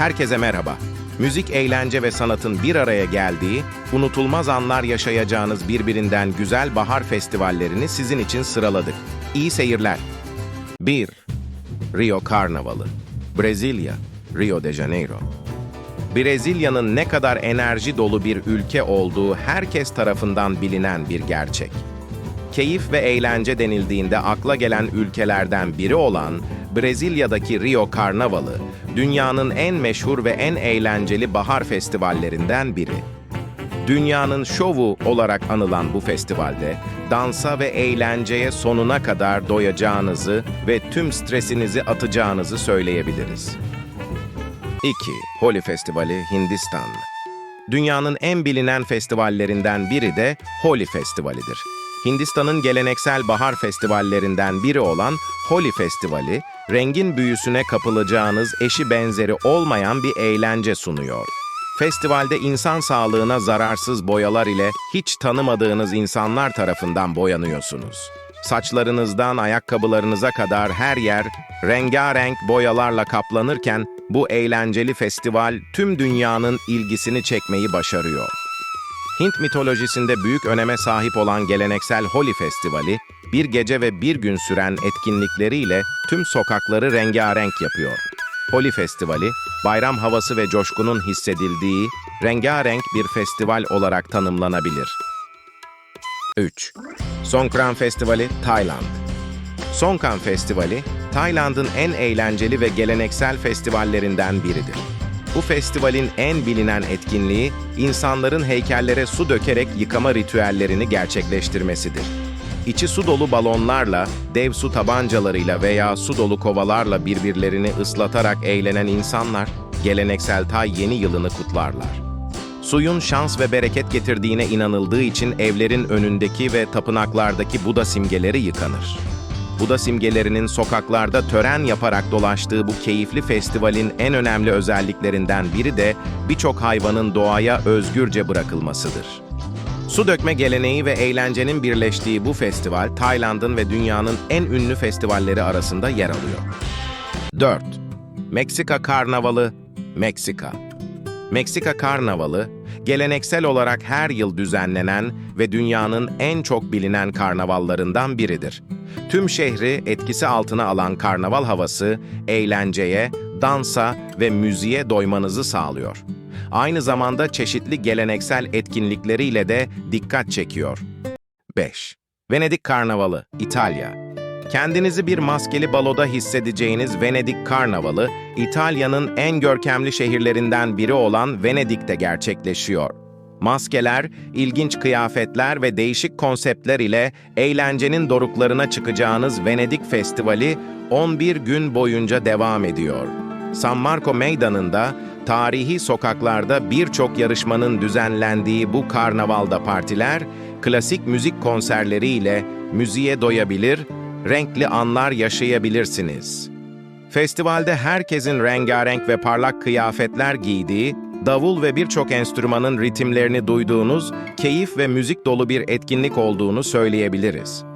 Herkese merhaba. Müzik, eğlence ve sanatın bir araya geldiği, unutulmaz anlar yaşayacağınız birbirinden güzel bahar festivallerini sizin için sıraladık. İyi seyirler. 1. Rio Karnavalı Brezilya, Rio de Janeiro Brezilya'nın ne kadar enerji dolu bir ülke olduğu herkes tarafından bilinen bir gerçek. Keyif ve eğlence denildiğinde akla gelen ülkelerden biri olan Brezilya'daki Rio Karnavalı, dünyanın en meşhur ve en eğlenceli bahar festivallerinden biri. Dünyanın şovu olarak anılan bu festivalde dansa ve eğlenceye sonuna kadar doyacağınızı ve tüm stresinizi atacağınızı söyleyebiliriz. 2. Holi Festivali Hindistan Dünyanın en bilinen festivallerinden biri de Holi Festivali'dir. Hindistan'ın geleneksel bahar festivallerinden biri olan Holi Festivali, rengin büyüsüne kapılacağınız eşi benzeri olmayan bir eğlence sunuyor. Festivalde insan sağlığına zararsız boyalar ile hiç tanımadığınız insanlar tarafından boyanıyorsunuz. Saçlarınızdan ayakkabılarınıza kadar her yer rengarenk boyalarla kaplanırken bu eğlenceli festival tüm dünyanın ilgisini çekmeyi başarıyor. Hint mitolojisinde büyük öneme sahip olan geleneksel Holi Festivali, bir gece ve bir gün süren etkinlikleriyle tüm sokakları rengarenk yapıyor. Holi Festivali, bayram havası ve coşkunun hissedildiği rengarenk bir festival olarak tanımlanabilir. 3. Songkran Festivali, Tayland Songkran Festivali, Tayland'ın en eğlenceli ve geleneksel festivallerinden biridir. Bu festivalin en bilinen etkinliği, insanların heykellere su dökerek yıkama ritüellerini gerçekleştirmesidir. İçi su dolu balonlarla, dev su tabancalarıyla veya su dolu kovalarla birbirlerini ıslatarak eğlenen insanlar, geleneksel Tay yeni yılını kutlarlar. Suyun şans ve bereket getirdiğine inanıldığı için evlerin önündeki ve tapınaklardaki Buda simgeleri yıkanır. Buda simgelerinin sokaklarda tören yaparak dolaştığı bu keyifli festivalin en önemli özelliklerinden biri de birçok hayvanın doğaya özgürce bırakılmasıdır. Su dökme geleneği ve eğlencenin birleştiği bu festival, Tayland'ın ve dünyanın en ünlü festivalleri arasında yer alıyor. 4. Meksika Karnavalı, Meksika Meksika Karnavalı, geleneksel olarak her yıl düzenlenen ve dünyanın en çok bilinen karnavallarından biridir. Tüm şehri etkisi altına alan karnaval havası, eğlenceye, dansa ve müziğe doymanızı sağlıyor. Aynı zamanda çeşitli geleneksel etkinlikleriyle de dikkat çekiyor. 5. Venedik Karnavalı, İtalya Kendinizi bir maskeli baloda hissedeceğiniz Venedik Karnavalı, İtalya'nın en görkemli şehirlerinden biri olan Venedik'te gerçekleşiyor. Maskeler, ilginç kıyafetler ve değişik konseptler ile eğlencenin doruklarına çıkacağınız Venedik Festivali 11 gün boyunca devam ediyor. San Marco Meydanı'nda, tarihi sokaklarda birçok yarışmanın düzenlendiği bu karnavalda partiler, klasik müzik konserleriyle müziğe doyabilir, renkli anlar yaşayabilirsiniz. Festivalde herkesin rengarenk ve parlak kıyafetler giydiği, davul ve birçok enstrümanın ritimlerini duyduğunuz, keyif ve müzik dolu bir etkinlik olduğunu söyleyebiliriz.